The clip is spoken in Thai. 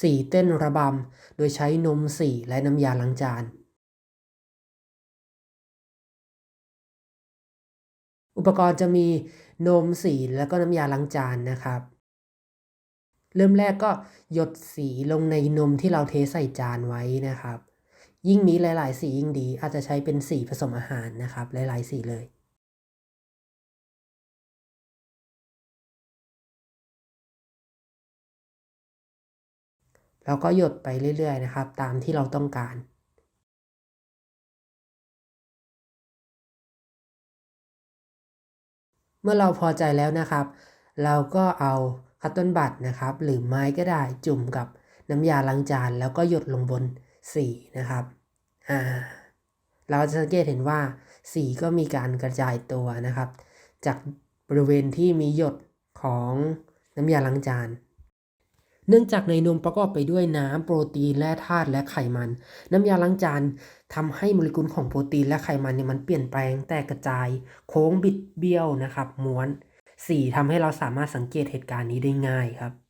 สีเต้นระบำ โดยใช้นมสีและน้ำยาล้างจาน อุปกรณ์จะมีนมสีแล้วก็น้ำยาล้างจานนะครับ เริ่มแรกก็หยดสีลงในนมที่เราเทใส่จานไว้นะครับ ยิ่งมีหลาย ๆ สียิ่งดีอาจจะใช้เป็นสีผสมอาหารนะครับ หลาย ๆ สีเลย แล้วก็หยดไปเรื่อยๆนะครับ ตามที่เราต้องการเมื่อเราพอใจแล้วนะครับ เราก็เอาคัตเติ้ลบัตนะครับ หรือไม้ก็ได้จุ่มกับน้ำยาล้างจาน แล้วก็หยดลงบนสีนะครับอ่าเราจะสังเกตเห็นว่าสีก็มีการกระจายตัวนะครับ จากบริเวณที่มีหยดของน้ำยาล้างจาน เนื่องจากในนมประกอบไปด้วยน้ำโปรตีนแร่ธาตุและไขมัน น้ำยาล้างจานทำให้โมเลกุลของโปรตีนและไขมันเนี่ยมันเปลี่ยนแปลงแตกกระจาย โค้งบิดเบี้ยวนะครับม้วนสีทำให้เราสามารถสังเกตเหตุการณ์นี้ได้ง่ายครับ